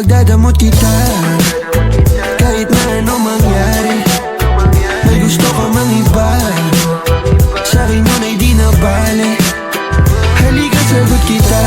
Ipagdadamot kita. Kahit na ano mangyari May gusto ka mang iba. Sa akin yun ay di na bale Halika sagot kita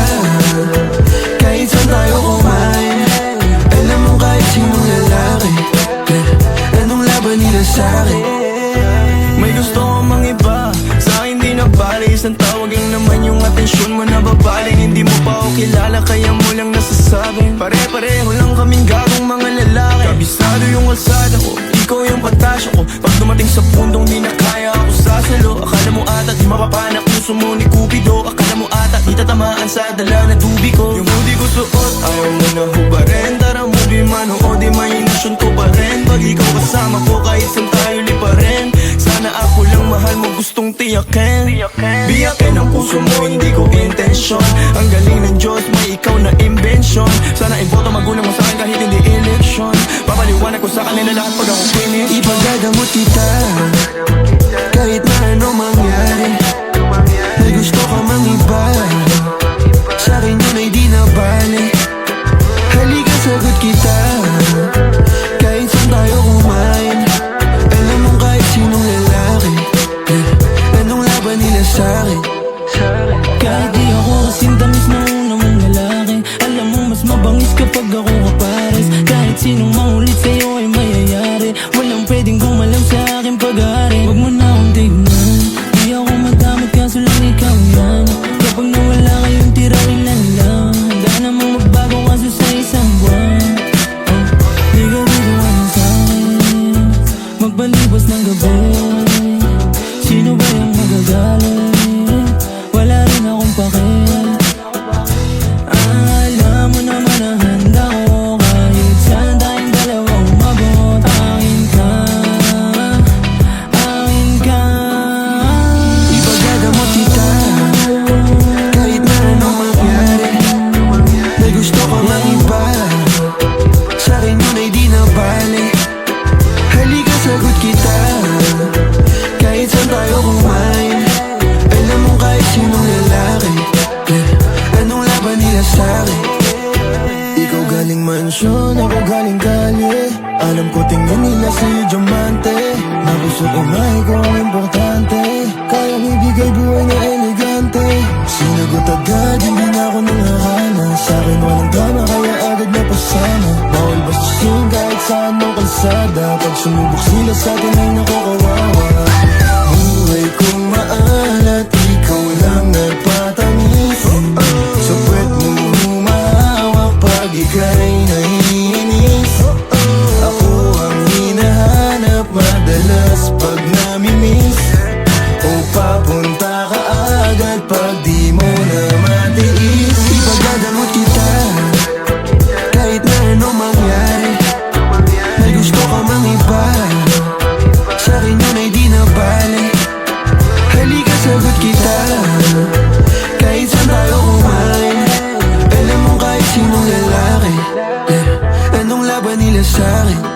Isang tawag lang naman yung atensyon mo na babaling Hindi mo pa ako kilala Kaya mo lang nasasabing Pare-pareho lang kaming gagong mga lalaki. Kabisado yung kalsada ko Ikaw yung patasya ko. Pag dumating sa pundong di na kaya ako sasalo. Akala mo ata di mapapana Puso mo ni Cupido. Akala mo ata di tatamaan sa dala na tubi ko. Yung hoodie ko suot Ayaw mo na hubarin. Tara movie man o di imahinasyon ko pa rin. Pag ikaw kasama ko kahit saan tayo lipa rin Sana ako lang mahal mo gustong tiyakin lahat pag ako finish Ipagdadamot kita. Kahit na ano mangyari. May gusto ka mang iba. Sa akin yun ay di na bale Halika sagot kita. Kahit saan tayo kumain. Alam mo kahit sinong lalaki. Anong laban nila sa akin? Kahit di ako kasing tamis na una mong lalaki. Alam mo mas mabangis kapag ako kapares. Kahit sinong mangulit sa'yo sa akin pag-aari Huwag mo na akong tignan. Di ako madamot kaso lang ikaw yan Kapag nawala kayong tira ilan lang. Handa namang magbago kaso sa isang buwan. Oh, Di ka dito ano sa'kin Magbalibas ng gabi. Sino ba yung magagalit? Galing mansyon, ako galing kalye Alam ko tingin nila si Diamante. Na puso ko ang importante. Kaya ibigay buhay na elegante. Sinagot agad, hindi na ako nanghahana Sa akin walang drama, kaya agad na pasana. Bawal bastusin kahit saan mong kalsada. Pag sumubok sila sa atin ay nakukawawa good. s'arrête